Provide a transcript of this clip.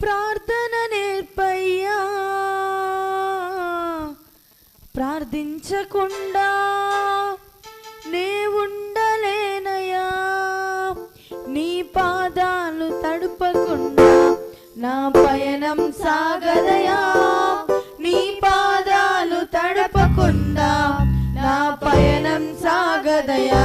ప్రార్థన నేర్పయ్యా. ప్రార్థించకుండా నే ఉండలేనయా నీ పాదాలు తడుపకుండా నా పయనం సాగదయా నీ పాదాలు తడపకుండా నా పయనం సాగదయా